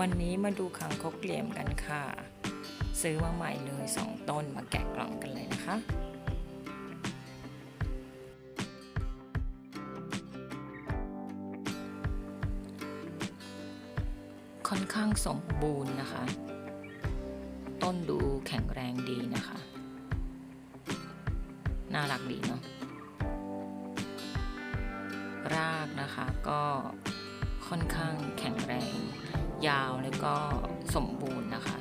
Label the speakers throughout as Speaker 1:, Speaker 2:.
Speaker 1: วันนี้มาดูขังคกเหลี่ยมกันค่ะ ซื้อมาใหม่เลยสองต้นมาแกะกล่องกันเลยนะคะค่อนข้างสมบูรณ์นะคะ ต้นดูแข็งแรงดีนะคะ น่ารักดีเนาะ รากนะคะก็ค่อนข้างแข็งแรง ยาวแล้วก็สมบูรณ์นะคะ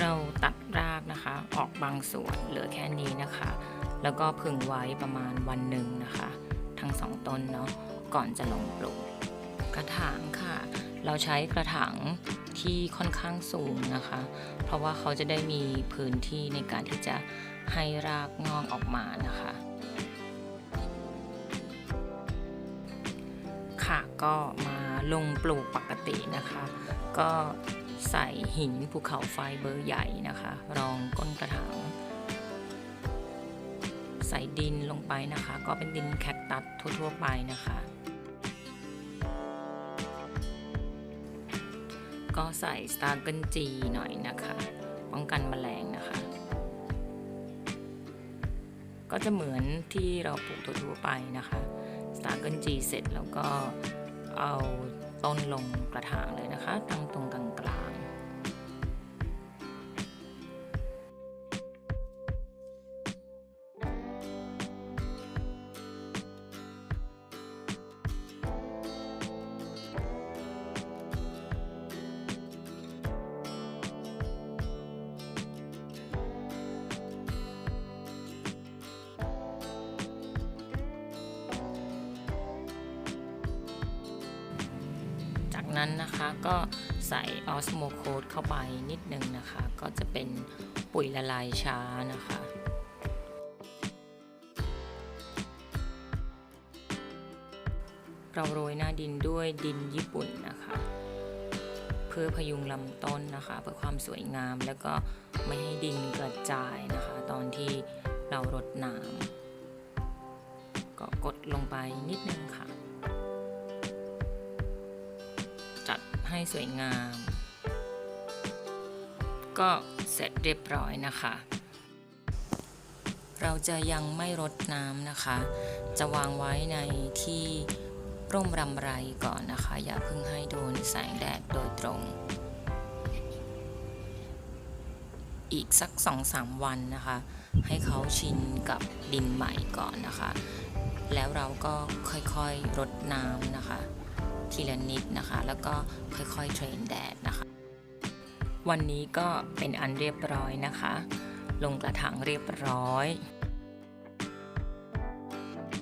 Speaker 1: เราตัดรากนะคะออกบางส่วนเหลือแค่นี้นะคะ แล้วก็พึงไว้ประมาณวันหนึ่งนะคะ ทั้งสองต้นเนาะก่อนจะลงปลูกกระถางค่ะ เราใช้กระถางที่ค่อนข้างสูงนะคะ เพราะว่าเขาจะได้มีพื้นที่ในการที่จะให้รากงอกออกมานะคะ ค่ะก็มา ลงปลูกปกตินะคะ ก็ใส่หินภูเขาไฟเบอร์ใหญ่นะคะ รองก้นกระถางใส่ดินลงไปนะคะ ก็เป็นดินแคคตัสทั่วๆไปนะคะ ก็ใส่สตาร์เกิลจีหน่อยนะคะ ป้องกันแมลงนะคะ ก็จะเหมือนที่เราปลูกทั่วๆไปนะคะสตาร์เกิลจีเสร็จแล้วก็ เอาต้นลงกระถางเลยนะคะตั้งตรงกลาง นั้นนะคะก็ใส่ออสโมโคดเข้าไปนิดนึงนะคะ ก็จะเป็นปุ๋ยละลายช้านะคะเราโรยหน้าดินด้วยดินญี่ปุ่นนะคะ เพื่อพยุงลำต้นนะคะ เพื่อความสวยงามแล้วก็ไม่ให้ดินกระจายนะคะ ตอนที่เรารดน้ำก็กดลงไปนิดนึงค่ะ ให้สวยงาม ก็เสร็จเรียบร้อยนะคะ เราจะยังไม่รดน้ำนะคะ จะวางไว้ในที่ร่มรำไรก่อนนะคะ อย่าเพิ่งให้โดนแสงแดดโดยตรง อีกสัก 2-3 วันนะคะ ให้เขาชินกับดินใหม่ก่อนนะคะ แล้วเราก็ค่อยๆรดน้ำนะคะ ทีละนิดนะคะ แล้วก็ค่อยๆเทรนแดดนะคะ วันนี้ก็เป็นอันเรียบร้อยนะคะ ลงกระถางเรียบร้อย